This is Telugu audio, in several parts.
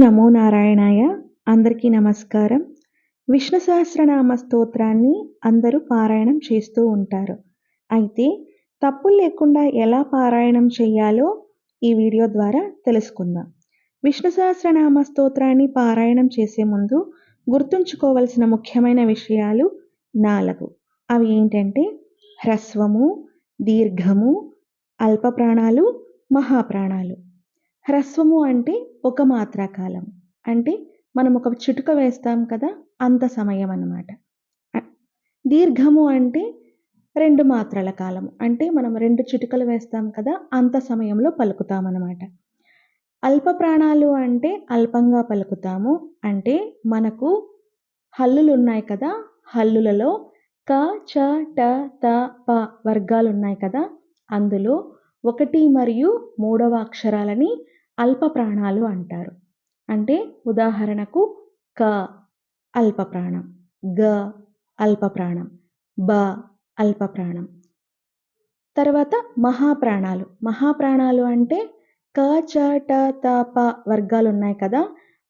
నమో నారాయణాయ. అందరికీ నమస్కారం. విష్ణు సహస్రనామ స్తోత్రాన్ని అందరూ పారాయణం చేస్తూ ఉంటారు. అయితే తప్పులు లేకుండా ఎలా పారాయణం చేయాలో ఈ వీడియో ద్వారా తెలుసుకుందాం. విష్ణు సహస్రనామ స్తోత్రాన్ని పారాయణం చేసే ముందు గుర్తుంచుకోవలసిన ముఖ్యమైన విషయాలు నాలుగు. అవి ఏంటంటే హ్రస్వము దీర్ఘము అల్ప ప్రాణాలు మహాప్రాణాలు. హ్రస్వము అంటే ఒక మాత్రాకాలం అంటే మనం ఒక చిటుక వేస్తాం కదా అంత సమయం అన్నమాట. దీర్ఘము అంటే రెండు మాత్రల కాలం అంటే మనం రెండు చిటుకలు వేస్తాం కదా అంత సమయంలో పలుకుతామన్నమాట. అల్ప ప్రాణాలు అంటే అల్పంగా పలుకుతాము. అంటే మనకు హల్లులు ఉన్నాయి కదా హల్లులలో క చ ట త ప వర్గాలు ఉన్నాయి కదా అందులో ఒకటి మరియు మూడవ అక్షరాలని అల్ప ప్రాణాలు అంటారు. అంటే ఉదాహరణకు క అల్ప ప్రాణం గ అల్ప ప్రాణం బ అల్ప ప్రాణం తర్వాత మహాప్రాణాలు. మహాప్రాణాలు అంటే క చ ట త ప వర్గాలు ఉన్నాయి కదా.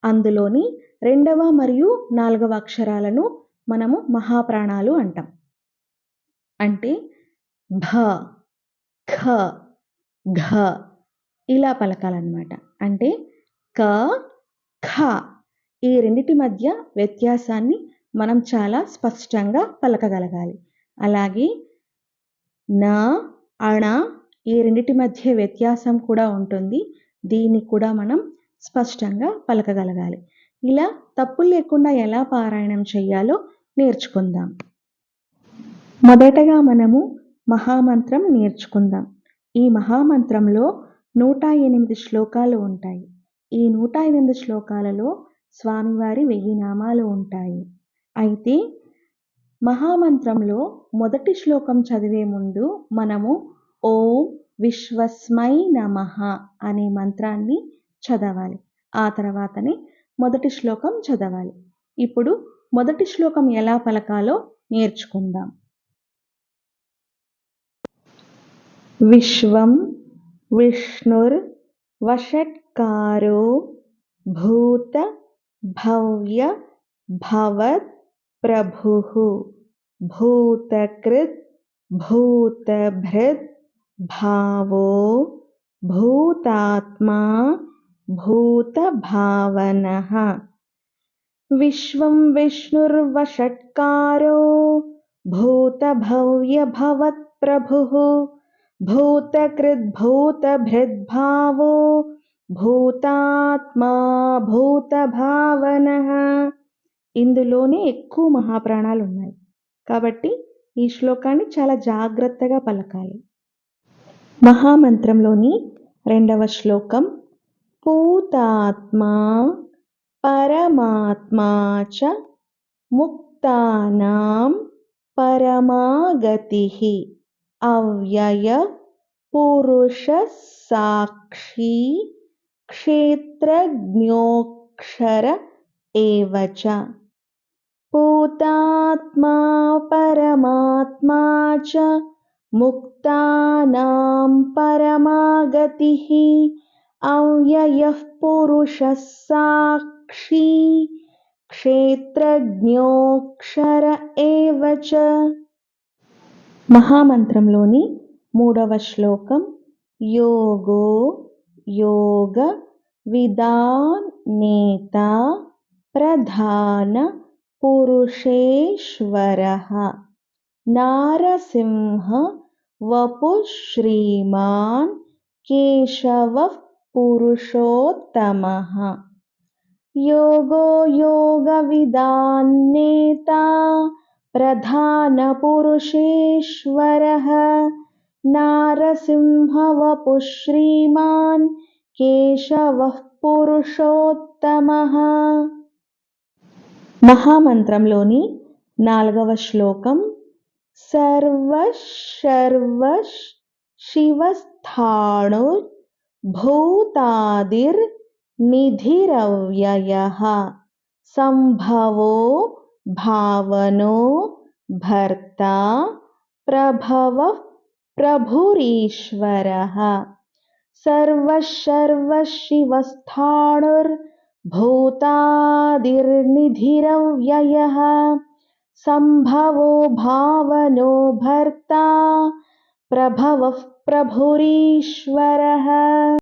అందులోని రెండవ మరియు నాలుగవ అక్షరాలను మనము మహాప్రాణాలు అంటాం. అంటే భ ఖ ఘ. ఇలా పలకాలన్నమాట. అంటే క ఖ ఈ రెండిటి మధ్య వ్యత్యాసాన్ని మనం చాలా స్పష్టంగా పలకగలగాలి. అలాగే న అణ ఈ రెండిటి మధ్య వ్యత్యాసం కూడా ఉంటుంది. దీన్ని కూడా మనం స్పష్టంగా పలకగలగాలి. ఇలా తప్పులు లేకుండా ఎలా పారాయణం చేయాలో నేర్చుకుందాం. మొదటగా మనము మహామంత్రం నేర్చుకుందాం. ఈ మహామంత్రంలో నూట ఎనిమిది శ్లోకాలు ఉంటాయి. ఈ నూట ఎనిమిది శ్లోకాలలో స్వామివారి వెయ్యి నామాలు ఉంటాయి. అయితే మహామంత్రంలో మొదటి శ్లోకం చదివే ముందు మనము ఓం విశ్వస్మై నమ అనే మంత్రాన్ని చదవాలి. ఆ తర్వాతనే మొదటి శ్లోకం చదవాలి. ఇప్పుడు మొదటి శ్లోకం ఎలా పలకాలో నేర్చుకుందాం. విశ్వం विष्णुर्वषट्कारो भूत भव्य भवत् प्रभुः। भूतकृत् भूतभृत् भावो भूतात्मा भूतभावनः। विश्वं विष्णुर्वषट्कारो भूतभव्यभवत्प्रभुः భూతకృద్భూతభృద్భావో భూతాత్మా భూతభావన ఇందులోనే ఎక్కువ మహాప్రాణాలు ఉన్నాయి. కాబట్టి ఈ శ్లోకాన్ని చాలా జాగ్రత్తగా పలకాలి. మహామంత్రంలోని రెండవ శ్లోకం పూతాత్మా పరమాత్మా చ ముక్తానాం పరమాగతి. अव्ययपुरुषसाक्षी क्षेत्रज्ञोऽक्षर एव च। पूतात्मा परमात्मा च मुक्तानां परमागतिः अव्ययः पुरुषः साक्षी क्षेत्रज्ञोऽक्षर एव च। మహామంత్రంలోని మూడవ శ్లోకం యోగో యోగ విధానేత ప్రధాన పురుషేశ్వర నారసింహ వపు శ్రీమాన్ కేశవ పురుషోత్తమ యోగో యోగ విధానేత प्रधानपुरुषेश्वरः नारसिंहवपुः श्रीमान् కేశవః పురుషోత్తమః మహామంత్రంలోని నాలుగవ శ్లోకం సర్వశర్వ శివస్థాణు భూతాదిర్ నిధిరవ్యయ సంభవో भावनो भर्ता प्रभव प्रभुरीश्वर। सर्वशर्वशिवस्थाणुर्भूतादिर्निधिरव्यय। संभवो भावनो भर्ता प्रभव प्रभुरीश्वर।